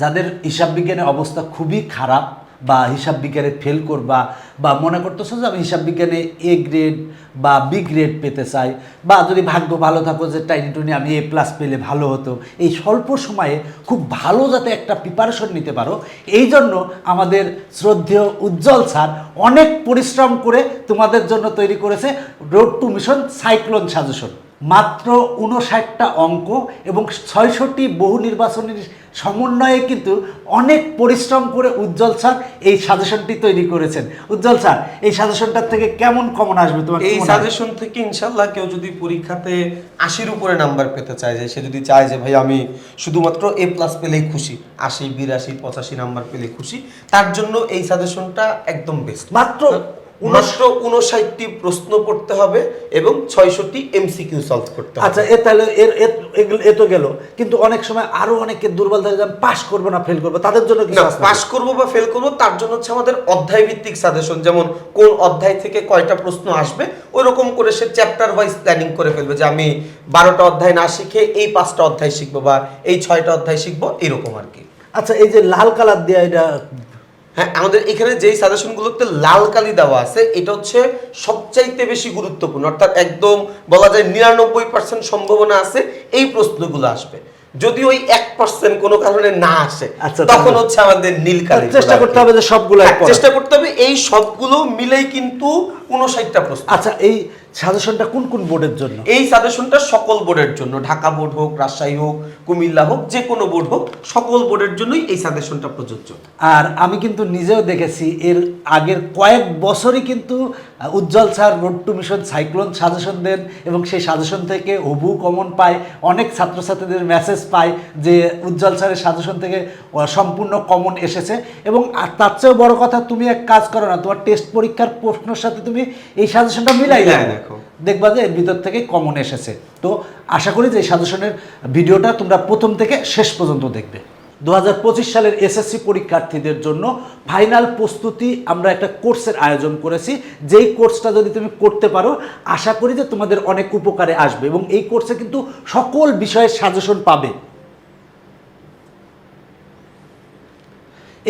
যাদের হিসাব বিজ্ঞানের অবস্থা খুবই খারাপ বা হিসাব বিজ্ঞানে ফেল করবা বা মনে করতেছো যে আমি হিসাব বিজ্ঞানে এ গ্রেড বা বি গ্রেড পেতে চাই বা যদি ভাগ্য ভালো থাকো যে টাইনি টুনি আমি এ প্লাস পেলে ভালো হতো, এই স্বল্প সময়ে খুব ভালো যাতে একটা প্রিপারেশন নিতে পারো, এই জন্য আমাদের শ্রদ্ধেয় উজ্জ্বল স্যার অনেক পরিশ্রম করে তোমাদের জন্য তৈরি করেছে road to mission cyclone suggestion মাত্র উনষাটটা অঙ্ক এবং ছয়ষট্টি বহু নির্বাচনের সমন্বয়ে কিন্তু অনেক পরিশ্রম করে উজ্জ্বল স্যার এই সাজেশনটি তৈরি করেছেন। উজ্জ্বল স্যার এই সাজেশনটার থেকে কেমন কমন আসবে তোমার এই সাজেশন থেকে ইনশাল্লাহ কেউ যদি পরীক্ষাতে আশির উপরে নাম্বার পেতে চায় যে সে যদি চায় যে ভাই আমি শুধুমাত্র এ প্লাস পেলেই খুশি আশি বিরাশি পঁচাশি নাম্বার পেলে খুশি তার জন্য এই সাজেশনটা একদম বেস্ট মাত্র মাত্র উনষাটটি প্রশ্ন পড়তে হবে এবং ছয়শটি এমসিকিউ সলভ করতে হবে। আচ্ছা এ তাহলে এর এ- তো গেল। কিন্তু অনেক সময় আরও অনেকে দুর্বল থাকে পাস করব না ফেল করব তাদের জন্য না পাস করব বা ফেল করব তার জন্য হচ্ছে আমাদের অধ্যায় ভিত্তিক সাজেশন যেমন কোন অধ্যায় থেকে কয়টা প্রশ্ন আসবে ওইরকম করে সে চ্যাপ্টার ওয়াইজ প্ল্যানিং করে ফেলবে যে আমি বারোটা অধ্যায় না শিখে এই পাঁচটা অধ্যায় শিখব বা এই ছয়টা অধ্যায় শিখব এরকম আর কি। আচ্ছা এই যে লাল কালার দেওয়া এটা হ্যাঁ আমাদের এখানে যেই সাজেশনগুলোতে লাল কালি দেওয়া আছে এটা হচ্ছে সবচাইতে বেশি গুরুত্বপূর্ণ। অর্থাৎ একদম বলা যায় নিরানব্বই পার্সেন্ট সম্ভাবনা আছে এই প্রশ্নগুলো আসবে। যদি ওই এক পার্সেন্ট কোনো কারণে না আসে আচ্ছা, তখন হচ্ছে আমাদের নীল কালি চেষ্টা করতে হবে যে সবগুলো হ্যাঁ, চেষ্টা করতে হবে এই সবগুলো মিলেই কিন্তু উনষাটটা প্রশ্ন আচ্ছা এই সাজেশনটা কোন কোন বোর্ডের জন্য? এই সাজেশনটা সকল বোর্ডের জন্য। ঢাকা বোর্ড হোক রাজশাহী হোক কুমিল্লা হোক যে কোনো বোর্ড হোক সকল বোর্ডের জন্যই এই সাজেশনটা প্রযোজ্য। আর আমি কিন্তু নিজেও দেখেছি এর আগের কয়েক বছরই কিন্তু Ujjwal sir road to mission cyclone suggestion দেন এবং সেই সাজেশন থেকে হবু কমন পায়। অনেক ছাত্রছাত্রীদের মেসেজ পায় যে উজ্জ্বল স্যারের সাজেশন থেকে সম্পূর্ণ কমন এসেছে। এবং তার চেয়েও বড় কথা তুমি এক কাজ করো না তোমার টেস্ট পরীক্ষার প্রশ্নের সাথে তুমি এই সাজেশনটা মিলাই দেখো। দেখবা যে এর ভিতর থেকে কমন এসেছে। তো আশা করি যে এই সাজেশনের ভিডিওটা তোমরা প্রথম থেকে শেষ পর্যন্ত দেখবে। দু হাজার পঁচিশ সালের এসএসসি পরীক্ষার্থীদের জন্য ফাইনাল প্রস্তুতি আমরা একটা কোর্সের আয়োজন করেছি। যেই কোর্সটা যদি তুমি করতে পারো আশা করি যে তোমাদের অনেক উপকারে আসবে এবং এই কোর্সে কিন্তু সকল বিষয়ের সাজেশন পাবে।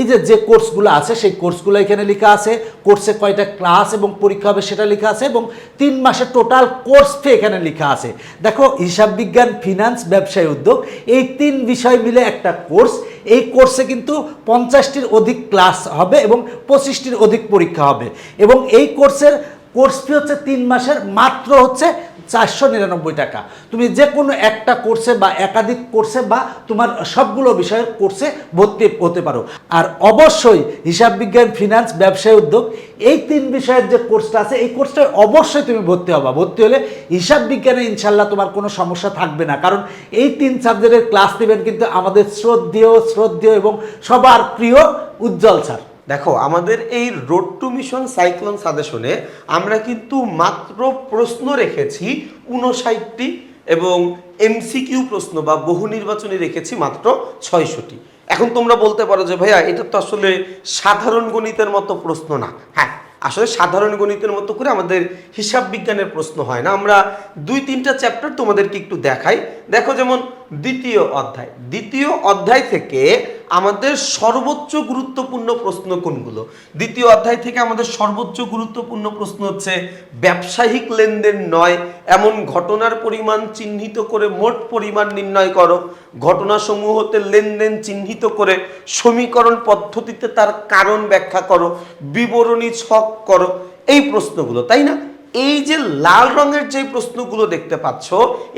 এই যে যে কোর্সগুলো আছে, সেই কোর্সগুলো এখানে লেখা আছে। কোর্সে কয়টা ক্লাস এবং পরীক্ষা হবে সেটা লেখা আছে এবং তিন মাসের টোটাল কোর্স ফি এখানে লেখা আছে। দেখো, হিসাব বিজ্ঞান ফিনান্স ব্যবসায় উদ্যোগ, এই তিন বিষয় মিলে একটা কোর্স এই কোর্সে কিন্তু পঞ্চাশটির অধিক ক্লাস হবে এবং পঁচিশটির অধিক পরীক্ষা হবে। এবং এই কোর্সের কোর্স ফি হচ্ছে তিন মাসের, মাত্র হচ্ছে চারশো নিরানব্বই টাকা। তুমি যে কোনো একটা কোর্সে বা একাধিক কোর্সে বা তোমার সবগুলো বিষয়ের কোর্সে ভর্তি হতে পারো। আর অবশ্যই হিসাব বিজ্ঞান ফিনান্স ব্যবসায় উদ্যোগ, এই তিন বিষয়ের যে কোর্সটা আছে, এই কোর্সটায় অবশ্যই তুমি ভর্তি হবা। ভর্তি হলে হিসাব বিজ্ঞানে ইনশাল্লাহ তোমার কোনো সমস্যা থাকবে না। কারণ এই তিন সাবজেক্টের ক্লাস নেবেন কিন্তু আমাদের শ্রদ্ধেয় শ্রদ্ধেয় এবং সবার প্রিয় উজ্জ্বল স্যার দেখো, আমাদের এই রোড টু মিশন সাইক্লোন সাজেশনে আমরা কিন্তু মাত্র প্রশ্ন রেখেছি উনষাটটি এবং এমসিকিউ প্রশ্ন বা বহু নির্বাচনী রেখেছি মাত্র ছয়শটি। এখন তোমরা বলতে পারো যে, ভাইয়া, এটা তো আসলে সাধারণ গণিতের মতো প্রশ্ন না। হ্যাঁ আসলে সাধারণ গণিতের মতো করে আমাদের হিসাব বিজ্ঞানের প্রশ্ন হয় না। আমরা দুই, তিনটা চ্যাপ্টার তোমাদেরকে একটু দেখাই। দেখো, যেমন দ্বিতীয় অধ্যায়। দ্বিতীয় অধ্যায় থেকে আমাদের সর্বোচ্চ গুরুত্বপূর্ণ প্রশ্ন কোনগুলো? দ্বিতীয় অধ্যায় থেকে আমাদের সর্বোচ্চ গুরুত্বপূর্ণ প্রশ্ন হচ্ছে, ব্যবসায়িক লেনদেন নয়, এমন ঘটনার পরিমাণ চিহ্নিত করে মোট পরিমাণ নির্ণয় করো। ঘটনাসমূহতে লেনদেন চিহ্নিত করে সমীকরণ পদ্ধতিতে তার কারণ ব্যাখ্যা করো, বিবরণী ছক করো, এই প্রশ্নগুলো, তাই না? এই যে লাল রঙের যে প্রশ্নগুলো দেখতে পাচ্ছ,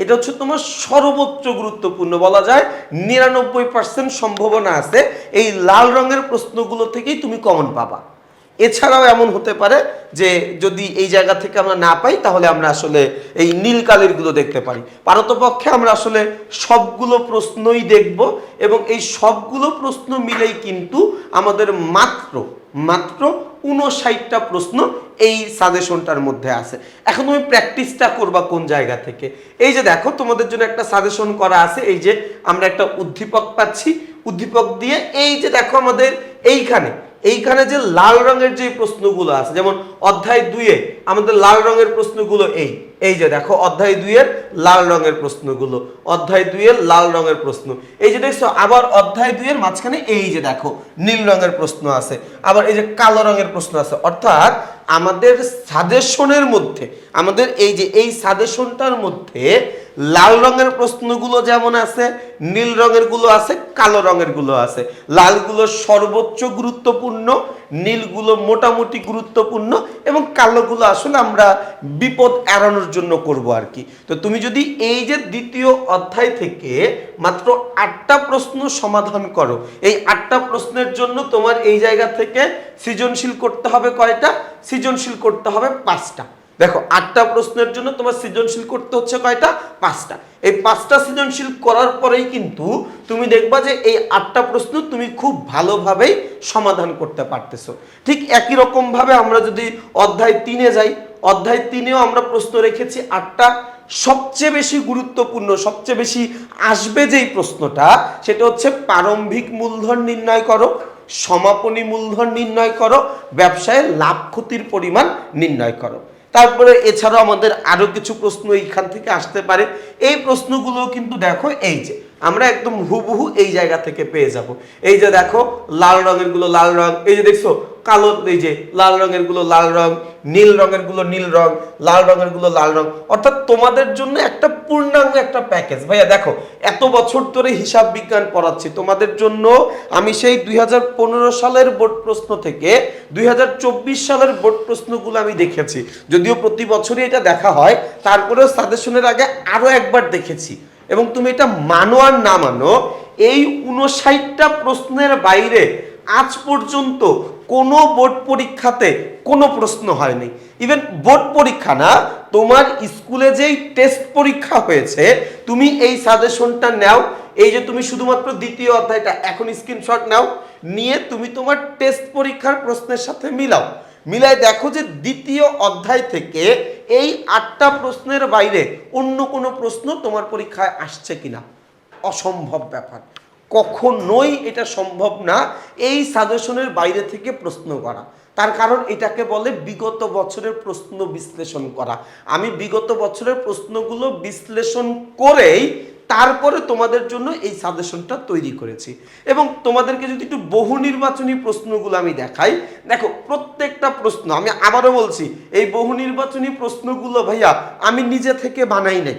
এটা হচ্ছে তোমার সর্বোচ্চ গুরুত্বপূর্ণ বলা যায়। নিরানব্বই পার্সেন্ট সম্ভাবনা আছে এই লাল রঙের প্রশ্নগুলো থেকেই তুমি কমন পাবা। এছাড়াও এমন হতে পারে যে যদি এই জায়গা থেকে আমরা না পাই, তাহলে আমরা আসলে এই নীল কালিরগুলো দেখতে পারি। পারতপক্ষে আমরা আসলে সবগুলো প্রশ্নই দেখব এবং এই সবগুলো প্রশ্ন মিলেই কিন্তু আমাদের মাত্র মাত্র উনষাটটা প্রশ্ন এই সাজেশনটার মধ্যে আছে। এখন তুমি প্র্যাকটিসটা করবা কোন জায়গা থেকে। এই যে দেখো, তোমাদের জন্য একটা সাজেশন করা আছে, এই যে আমরা একটা উদ্দীপক পাচ্ছি। উদ্দীপক দিয়ে এই যে দেখো আমাদের এইখানে এইখানে যে লাল রঙের যে প্রশ্নগুলো আছে, যেমন অধ্যায় দুইয়ে আমাদের লাল রঙের প্রশ্নগুলো এই এই যে দেখো অধ্যায় দুইয়ের লাল রঙের প্রশ্নগুলো, অধ্যায় দুইয়ের লাল রঙের প্রশ্ন। এই যে দেখছ, আবার অধ্যায় দুইয়ের মাঝখানে এই যে দেখো, নীল রঙের প্রশ্ন আছে, আবার এই যে কালো রঙের প্রশ্ন আছে। অর্থাৎ আমাদের সাজেশনের মধ্যে, আমাদের এই যে এই সাজেশনটার মধ্যে লাল রঙের প্রশ্নগুলো যেমন আছে, নীল রঙেরগুলো আছে, কালো রঙেরগুলো আছে। লালগুলো সর্বোচ্চ গুরুত্বপূর্ণ, নীলগুলো মোটামুটি গুরুত্বপূর্ণ এবং কালোগুলো আসলে আমরা বিপদ এড়ানোর জন্য করব আর কি। তো তুমি যদি এই যে দ্বিতীয় অধ্যায় থেকে মাত্র আটটা প্রশ্ন সমাধান করো, এই আটটা প্রশ্নের জন্য তোমার এই জায়গা থেকে সৃজনশীল করতে হবে কয়টা? সৃজনশীল করতে হবে পাঁচটা। দেখো, আটটা প্রশ্নের জন্য তোমার সৃজনশীল করতে হচ্ছে কয়টা? পাঁচটা। এই পাঁচটা সৃজনশীল করার পরেই কিন্তু তুমি দেখবা যে এই আটটা প্রশ্ন তুমি খুব ভালোভাবেই সমাধান করতে পারতেছো। ঠিক একই রকম ভাবে আমরা যদি অধ্যায় তিনে যাই, অধ্যায় তিনেও আমরা প্রশ্ন রেখেছি, আটটা সবচেয়ে বেশি গুরুত্বপূর্ণ, সবচেয়ে বেশি আসবে যেই প্রশ্নটা, সেটা হচ্ছে প্রারম্ভিক মূলধন নির্ণয় করো, সমাপনী মূলধন নির্ণয় করো, ব্যবসায় লাভ ক্ষতির পরিমাণ নির্ণয় করো। তারপরে এছাড়াও আমাদের আরও কিছু প্রশ্ন এইখান থেকে আসতে পারে। এই প্রশ্নগুলো কিন্তু দেখো, এই যে, আমরা একদম হুবহু এই জায়গা থেকে পেয়ে যাব। এই যে দেখো, লাল রঙেরগুলো, লাল রং এই যে দেখছ কালো এই যে লাল রঙেরগুলো লাল রং, নীল রঙেরগুলো নীল রং, লাল রঙেরগুলো লাল রং। অর্থাৎ তোমাদের জন্য একটা পূর্ণাঙ্গ একটা প্যাকেজ ভাইয়া, দেখো, এত বছর ধরে হিসাব বিজ্ঞান পড়াচ্ছি। তোমাদের জন্য আমি সেই দু হাজার পনেরো সালের বোর্ড প্রশ্ন থেকে দুই হাজার চব্বিশ সালের বোর্ড প্রশ্নগুলো আমি দেখেছি। যদিও প্রতি বছরই এটা দেখা হয়, তারপরেও সাজেশনের আগে আরও একবার দেখেছি। এবং তুমি এটা মানো আর না মানো, এই উনষাটটা প্রশ্নের বাইরে আজ পর্যন্ত কোনো বোর্ড পরীক্ষাতে কোনো প্রশ্ন হয়নি। ইভেন বোর্ড পরীক্ষা না, তোমার স্কুলে যেই টেস্ট পরীক্ষা হয়েছে, তুমি এই সাজেশনটা নাও, এই যে তুমি শুধুমাত্র দ্বিতীয় অধ্যায়টা, এখন স্ক্রিনশট নাও, নিয়ে তুমি তোমার টেস্ট পরীক্ষার প্রশ্নের সাথে মিলাও। মিলায় দেখো যে দ্বিতীয় অধ্যায় থেকে এই আটটা প্রশ্নের বাইরে অন্য কোনো প্রশ্ন তোমার পরীক্ষায় আসছে কিনা। অসম্ভব ব্যাপার। কখনোই এটা সম্ভব না এই সাজেশনের বাইরে থেকে প্রশ্ন করা। তার কারণ এটাকে বলে বিগত বছরের প্রশ্ন বিশ্লেষণ করা। আমি বিগত বছরের প্রশ্নগুলো বিশ্লেষণ করেই তারপরে তোমাদের জন্য এই সাজেশনটা তৈরি করেছি। এবং তোমাদেরকে যদি একটু বহু নির্বাচনী প্রশ্নগুলো আমি দেখাই, দেখো প্রত্যেকটা প্রশ্ন, আমি আবারও বলছি, এই বহু নির্বাচনী প্রশ্নগুলো ভাইয়া আমি নিজে থেকে বানাই নাই।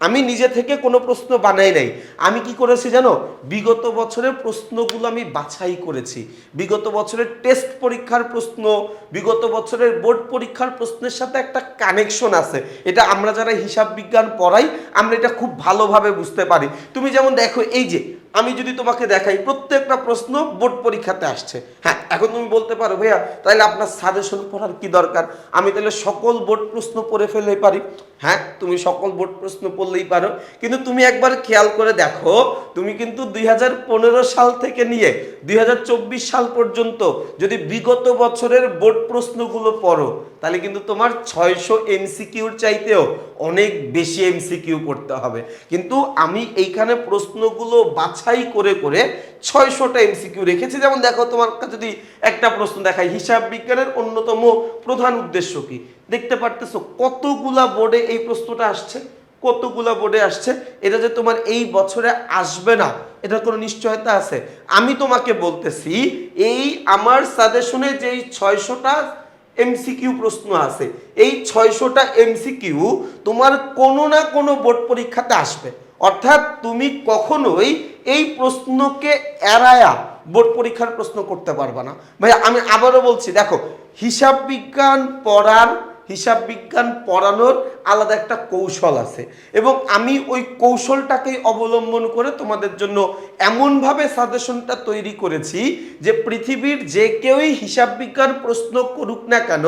আমি নিজে থেকে কোনো প্রশ্ন বানাই নাই। আমি কি করেছি জানো? বিগত বছরের প্রশ্নগুলো আমি বাছাই করেছি। বিগত বছরের টেস্ট পরীক্ষার প্রশ্ন, বিগত বছরের বোর্ড পরীক্ষার প্রশ্নের সাথে একটা কানেকশন আছে। এটা আমরা যারা হিসাব বিজ্ঞান পড়াই, আমরা এটা খুব ভালোভাবে বুঝতে পারি। তুমি যেমন দেখো, এই যে আমি যদি তোমাকে দেখাই, প্রত্যেকটা প্রশ্ন বোর্ড পরীক্ষাতে আসছে। হ্যাঁ এখন তুমি বলতে পারো, ভাইয়া, তাহলে আপনার সাজেশন পড়ার কি দরকার? আমি তাহলে সকল বোর্ড প্রশ্ন পড়ে ফেলতে পারি। হ্যাঁ তুমি সকল বোর্ড প্রশ্ন পড়লেই পারো। কিন্তু তুমি একবার খেয়াল করে দেখো, তুমি কিন্তু দুই হাজার পনেরো সাল থেকে নিয়ে দুই হাজার চব্বিশ সাল পর্যন্ত যদি বিগত বছরের বোর্ড প্রশ্নগুলো পড়ো, তাহলে কিন্তু তোমার ছয়শো এমসিকিউর চাইতেও অনেক বেশি এমসিকিউ পড়তে হবে। কিন্তু আমি এইখানে প্রশ্নগুলো বাছাই করে করে ছয়শোটা এমসিকিউ রেখেছে। যেমন দেখো, তোমার যদি একটা প্রশ্ন দেখায় হিসাব বিজ্ঞানের অন্যতম প্রধান উদ্দেশ্য কি? দেখতে পারতেছো কতগুলা বোর্ডে এই প্রশ্নটা আসছে? কতগুলা বোর্ডে আসছে? এটা যে তোমার এই বছরে আসবে না, এটার কোনো নিশ্চয়তা আছে? আমি তোমাকে বলতেছি, এই আমার সাজেশনে যেই ছয়শোটা এমসিকিউ প্রশ্ন আছে, এই ছয়শোটা এমসিকিউ তোমার কোনো না কোনো বোর্ড পরীক্ষাতে আসবে। অর্থাৎ তুমি কখনোই এই প্রশ্নকে এড়ায়া বোর্ড পরীক্ষার প্রশ্ন করতে পারবে না। ভাই আমি আবারও বলছি, দেখো, হিসাব বিজ্ঞান পড়ার হিসাব বিজ্ঞান পড়ানোর আলাদা একটা কৌশল আছে। এবং আমি ওই কৌশলটাকেই অবলম্বন করে তোমাদের জন্য এমনভাবে সাজেশনটা তৈরি করেছি যে পৃথিবীর যে কেউই হিসাব বিজ্ঞান প্রশ্ন করুক না কেন,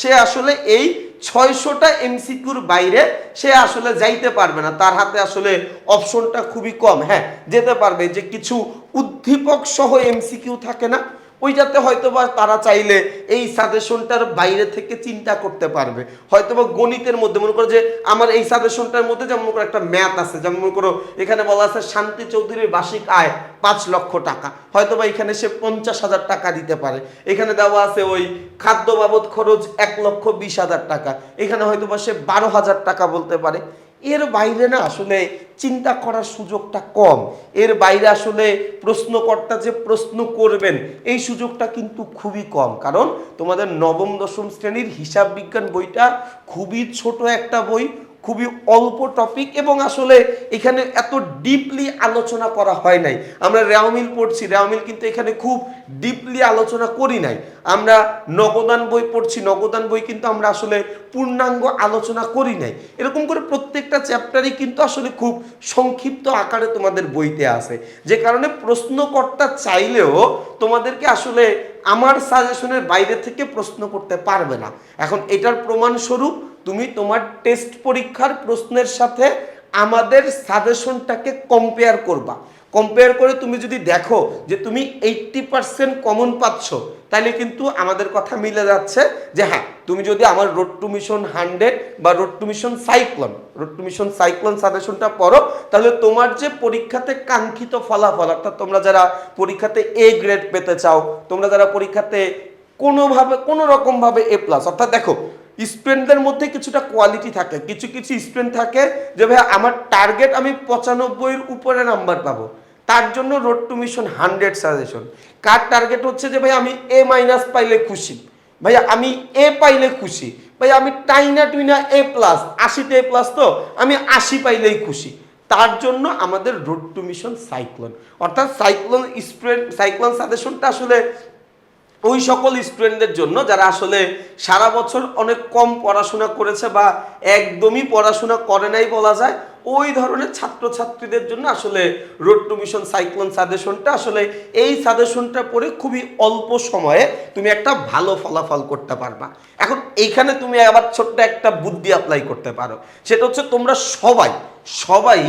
সে আসলে এই ছয়শোটা এমসিকিউর বাইরে সে আসলে যাইতে পারবে না। তার হাতে আসলে অপশনটা খুবই কম। হ্যাঁ যেতে পারবে যে কিছু উদ্দীপক সহ এমসিকিউ থাকে না ওইটাতে হয়তো বা তারা চাইলে এই সাজেশনটার বাইরে থেকে চিন্তা করতে পারবে। হয়তো বা গণিতের মধ্যে, মনে করো যে আমার এই সাজেশনটার মধ্যে যেমন মনে করো একটা ম্যাথ আছে, যেমন মনে করো এখানে বলা আছে শান্তি চৌধুরীর বার্ষিক আয় পাঁচ লক্ষ টাকা। হয়তো বা এখানে সে পঞ্চাশ হাজার টাকা দিতে পারে। এখানে দেওয়া আছে ওই খাদ্য বাবদ খরচ এক লক্ষ বিশ হাজার টাকা। এখানে হয়তো বা সে বারো হাজার টাকা বলতে পারে। এর বাইরে না আসলে চিন্তা করার সুযোগটা কম। এর বাইরে আসলে প্রশ্নকর্তা যে প্রশ্ন করবেন, এই সুযোগটা কিন্তু খুবই কম। কারণ তোমাদের নবম, দশম শ্রেণির হিসাব বিজ্ঞান বইটা খুবই ছোট একটা বই। খুবই অল্প টপিক এবং আসলে এখানে এত ডিপলি আলোচনা করা হয় নাই। আমরা রেওমিল পড়ছি রেওমিল কিন্তু এখানে খুব ডিপলি আলোচনা করি নাই। আমরা নগদান বই পড়ছি, নগদান বই কিন্তু আমরা আসলে পূর্ণাঙ্গ আলোচনা করি নাই। এরকম করে প্রত্যেকটা চ্যাপ্টারই কিন্তু আসলে খুব সংক্ষিপ্ত আকারে তোমাদের বইতে আছে। যে কারণে প্রশ্নকর্তা চাইলেও তোমাদেরকে আসলে আমার সাজেশনের বাইরে থেকে প্রশ্ন করতে পারবে না। এখন এটার প্রমাণস্বরূপ তুমি তোমার টেস্ট পরীক্ষার প্রশ্নের সাথে আমাদের সাজেশনটাকে কম্পেয়ার করবা। কম্পেয়ার করে তুমি যদি দেখো যে তুমি এইট্টি পার্সেন্ট কমন পাচ্ছ তাহলে কিন্তু আমাদের কথা মিলে যাচ্ছে যে হ্যাঁ তুমি যদি আমার রোড টু মিশন হান্ড্রেড বা road to mission cyclone road to mission cyclone সাজেশনটা পড়ো, তাহলে তোমার যে পরীক্ষাতে কাঙ্ক্ষিত ফলাফল, অর্থাৎ তোমরা যারা পরীক্ষাতে এ গ্রেড পেতে চাও, তোমরা যারা পরীক্ষাতে কোনোভাবে কোনো রকমভাবে এ প্লাস অর্থাৎ দেখো স্টুডেন্টদের মধ্যে কিছুটা কোয়ালিটি থাকে। কিছু কিছু স্টুডেন্ট থাকে যে ভাই আমার টার্গেট আমি পঁচানব্বইয়ের উপরে নাম্বার পাবো। তার জন্য road to mission hundred suggestion car target হচ্ছে যে ভাই আমি এ মাইনাস পাইলে খুশি। ভাইয়া, আমি এ পাইলে খুশি। ভাই আমি টাইনা টুইনা এ প্লাস আশিতে এ প্লাস তো, আমি আশি পাইলেই খুশি। তার জন্য আমাদের রোড টু মিশন সাইক্লোন অর্থাৎ সাইক্লোন স্টুডেন্ট সাইক্লোন সাজেশনটা আসলে ওই সকল স্টুডেন্টদের জন্য যারা আসলে সারা বছর অনেক কম পড়াশোনা করেছে বা একদমই পড়াশোনা করে নাই বলা যায়, ওই ধরনের ছাত্রছাত্রীদের জন্য আসলে রোড টু মিশন সাইক্লোন সাজেশনটা আসলে এই সাজেশনটা পড়ে খুবই অল্প সময়ে তুমি একটা ভালো ফলাফল করতে পারবা। এখন এইখানে তুমি আবার ছোট্ট একটা বুদ্ধি অ্যাপ্লাই করতে পারো। সেটা হচ্ছে তোমরা সবাই সবাই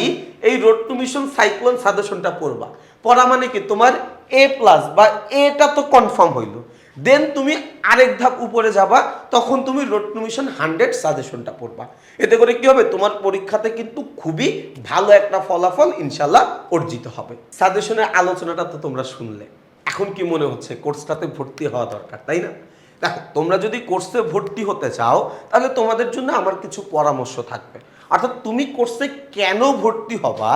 এই রোড টু মিশন সাইক্লোন সাজেশনটা পড়বা। পড়া মানে কি? তোমার এ প্লাস বা এটা তো কনফার্ম হইল। দেন তুমি আরেক ধাপ উপরে যাবা, তখন তুমি রোড টু মিশন হান্ড্রেড সাজেশনটা পড়বা। এতে করে কি হবে? তোমার পরীক্ষাতে কিন্তু খুবই ভালো একটা ফলাফল ইনশাল্লাহ অর্জিত হবে। সাজেশনের আলোচনাটা তো তোমরা শুনলে। এখন কি মনে হচ্ছে? কোর্সটাতে ভর্তি হওয়া দরকার, তাই না? দেখো, তোমরা যদি কোর্সে ভর্তি হতে চাও, তাহলে তোমাদের জন্য আমার কিছু পরামর্শ থাকবে। অর্থাৎ তুমি কোর্সে কেন ভর্তি হবা,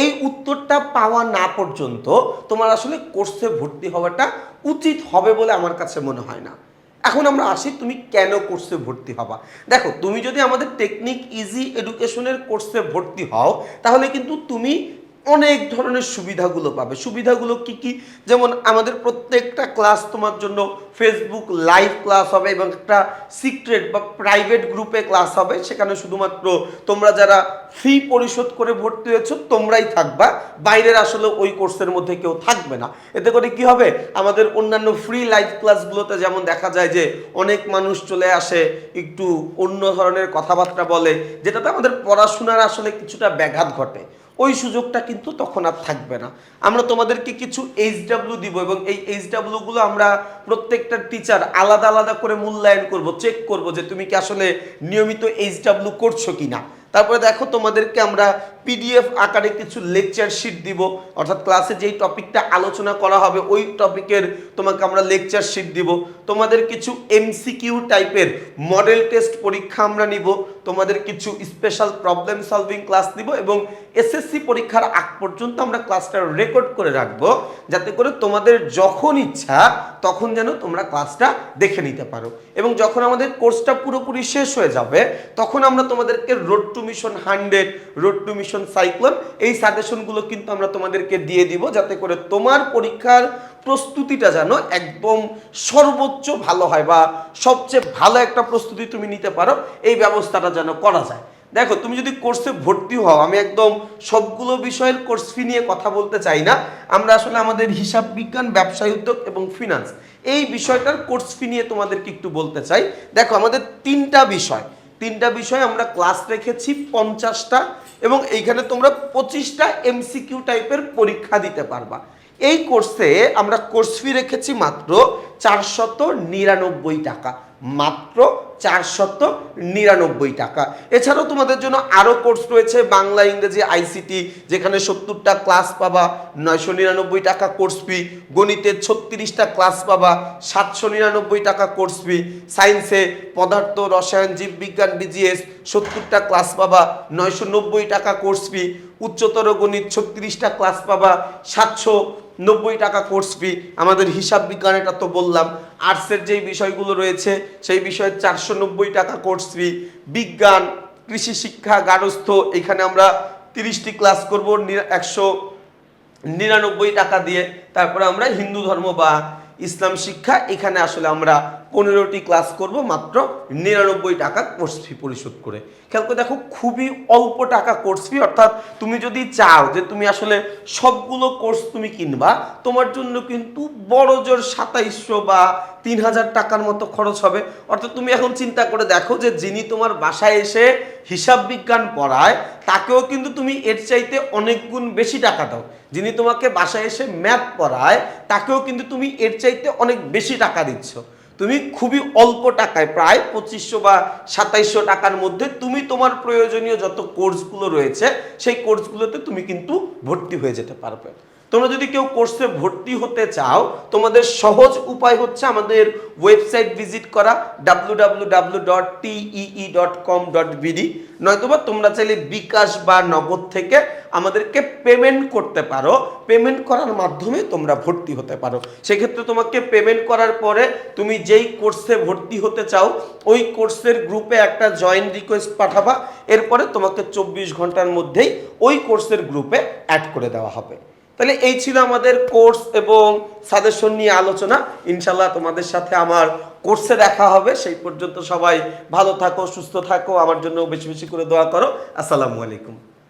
এই উত্তরটা পাওয়া না পর্যন্ত তোমার আসলে কোর্সে ভর্তি হওয়াটা উচিত হবে বলে আমার কাছে মনে হয় না। এখন আমরা আসি তুমি কেন কোর্সে ভর্তি হবা। দেখো, তুমি যদি আমাদের টেকনিক ইজি এডুকেশনের কোর্সে ভর্তি হও, তাহলে কিন্তু তুমি অনেক ধরনের সুবিধাগুলো পাবে। সুবিধাগুলো কি কি? যেমন আমাদের প্রত্যেকটা ক্লাস তোমার জন্য ফেসবুক লাইভ ক্লাস হবে এবং একটা সিক্রেট বা প্রাইভেট গ্রুপে ক্লাস হবে। সেখানে শুধুমাত্র তোমরা যারা ফি পরিশোধ করে ভর্তি হয়েছো, তোমরাই থাকবা। বাইরের আসলে ওই কোর্সের মধ্যে কেউ থাকবে না। এতে করে কি হবে? আমাদের অন্যান্য ফ্রি লাইভ ক্লাসগুলোতে যেমন দেখা যায় যে অনেক মানুষ চলে আসে, একটু অন্য ধরনের কথাবার্তা বলে, যেটাতে আমাদের পড়াশোনার আসলে কিছুটা ব্যাঘাত ঘটে। ওই সুযোগটা কিন্তু তখন আর থাকবে না। আমরা তোমাদেরকে কিছু এইচ ডাব্লিউ দিব এবং এই এইচগুলো আমরা প্রত্যেকটা টিচার আলাদা আলাদা করে মূল্যায়ন করব চেক করব যে তুমি কি আসলে নিয়মিত এইচ ডাব্লিউ করছ কিনা। তারপরে দেখো তোমাদেরকে আমরা পিডিএফ আকারে কিছু লেকচার শিট দিব। অর্থাৎ ক্লাসে যেই টপিকটা আলোচনা করা হবে, ওই টপিকের তোমাকে আমরা লেকচার শিট দিব। তোমাদের কিছু এমসিকিউ টাইপের মডেল টেস্ট পরীক্ষা আমরা নিব। তোমাদের কিছু স্পেশাল প্রবলেম সলভিং ক্লাস দিব এবং এসএসসি পরীক্ষার আগ পর্যন্ত আমরা ক্লাসটা রেকর্ড করে রাখব, যাতে করে তোমাদের যখন ইচ্ছা তখন যেন তোমরা ক্লাসটা দেখে নিতে পারো। এবং যখন আমাদের কোর্সটা পুরোপুরি শেষ হয়ে যাবে, তখন আমরা তোমাদেরকে road to mission hundred road to mission cyclone এই সাজেশনগুলো কিন্তু আমরা তোমাদেরকে দিয়ে দিব যাতে করে তোমার পরীক্ষার প্রস্তুতিটা যেন একদম সর্বোচ্চ ভালো হয় বা সবচেয়ে ভালো একটা প্রস্তুতি তুমি নিতে পারো, এই ব্যবস্থাটা যেন করা যায়। দেখো, তুমি যদি কোর্সে ভর্তি হও, আমি একদম সবগুলো বিষয়ের কোর্স ফি নিয়ে কথা বলতে চাই না। আমরা আসলে আমাদের হিসাব বিজ্ঞান, ব্যবসায় উদ্যোগ এবং ফিনান্স এই বিষয়টার কোর্স ফি নিয়ে তোমাদেরকে একটু বলতে চাই। দেখো, আমাদের তিনটা বিষয়। তিনটা বিষয় আমরা ক্লাস রেখেছি, পঞ্চাশটা, এবং এইখানে তোমরা পঁচিশটা এমসিকিউ টাইপের পরীক্ষা দিতে পারবা। এই কোর্সে আমরা কোর্স ফি রেখেছি মাত্র চারশত নিরানব্বই টাকা। মাত্র চারশত নিরানব্বই টাকা। এছাড়াও তোমাদের জন্য আরও কোর্স রয়েছে, বাংলা, ইংরেজি আইসিটি যেখানে সত্তরটা ক্লাস পাবা, নয়শো নিরানব্বই টাকা কোর্স ফি গণিতে ছত্রিশটা ক্লাস পাবা, সাতশো নিরানব্বই টাকা কোর্স ফি সায়েন্সে পদার্থ, রসায়ন জীববিজ্ঞান বিজিএস সত্তরটা ক্লাস পাবা, নয়শো নব্বই টাকা কোর্স ফি উচ্চতর গণিত ছত্রিশটা ক্লাস পাবা, সাতশো নব্বই টাকা কোর্স ফি আমাদের হিসাব বিজ্ঞান, এটা তো বললাম। আর্টসের যেই বিষয়গুলো রয়েছে, সেই বিষয়ে চারশো নব্বই টাকা কোর্স ফি বিজ্ঞান, কৃষি শিক্ষা গার্হস্থ্য এখানে আমরা তিরিশটি ক্লাস করব একশো নিরানব্বই টাকা দিয়ে। তারপরে আমরা হিন্দু ধর্ম বা ইসলাম শিক্ষা, এখানে আসলে আমরা পনেরোটি ক্লাস করব মাত্র নিরানব্বই টাকা কোর্স ফি পরিশোধ করে। খেয়াল করে দেখো, খুবই অল্প টাকা কোর্স ফি অর্থাৎ তুমি যদি চাও যে তুমি আসলে সবগুলো কোর্স তুমি কিনবা, তোমার জন্য কিন্তু বড় জোর সাতাইশশো বা তিন হাজার টাকার মতো খরচ হবে। অর্থাৎ তুমি এখন চিন্তা করে দেখো যে যিনি তোমার বাসায় এসে হিসাব বিজ্ঞান পড়ায়, তাকেও কিন্তু তুমি এর চাইতে অনেক গুণ বেশি টাকা দাও। যিনি তোমাকে বাসায় এসে ম্যাথ পড়ায়, তাকেও কিন্তু তুমি এর চাইতে অনেক বেশি টাকা দিচ্ছ। তুমি খুবই অল্প টাকায়, প্রায় পঁচিশশো বা সাতাইশশো টাকার মধ্যে তুমি তোমার প্রয়োজনীয় যত কোর্সগুলো রয়েছে, সেই কোর্সগুলোতে তুমি কিন্তু ভর্তি হয়ে যেতে পারবে। তোমরা যদি কেউ কোর্সে ভর্তি হতে চাও, তোমাদের সহজ উপায় হচ্ছে আমাদের ওয়েবসাইট ভিজিট করা W W W dot TE dot com dot BD নয়তোবা তোমরা চাইলে বিকাশ বা নগদ থেকে আমাদেরকে পেমেন্ট করতে পারো। পেমেন্ট করার মাধ্যমে তোমরা ভর্তি হতে পারো। সেক্ষেত্রে তোমাকে পেমেন্ট করার পরে তুমি যেই কোর্সে ভর্তি হতে চাও, ওই কোর্সের গ্রুপে একটা জয়েন রিকোয়েস্ট পাঠাবা। এরপরে তোমাকে চব্বিশ ঘণ্টার মধ্যেই ওই কোর্সের গ্রুপে অ্যাড করে দেওয়া হবে। তাহলে এই ছিল আমাদের কোর্স এবং সাজেশন নিয়ে আলোচনা। ইনশাল্লাহ তোমাদের সাথে আমার কোর্সে দেখা হবে। সেই পর্যন্ত সবাই ভালো থাকো, সুস্থ থাকো। আমার জন্য বেশি বেশি করে দোয়া করো। আসসালামু আলাইকুম।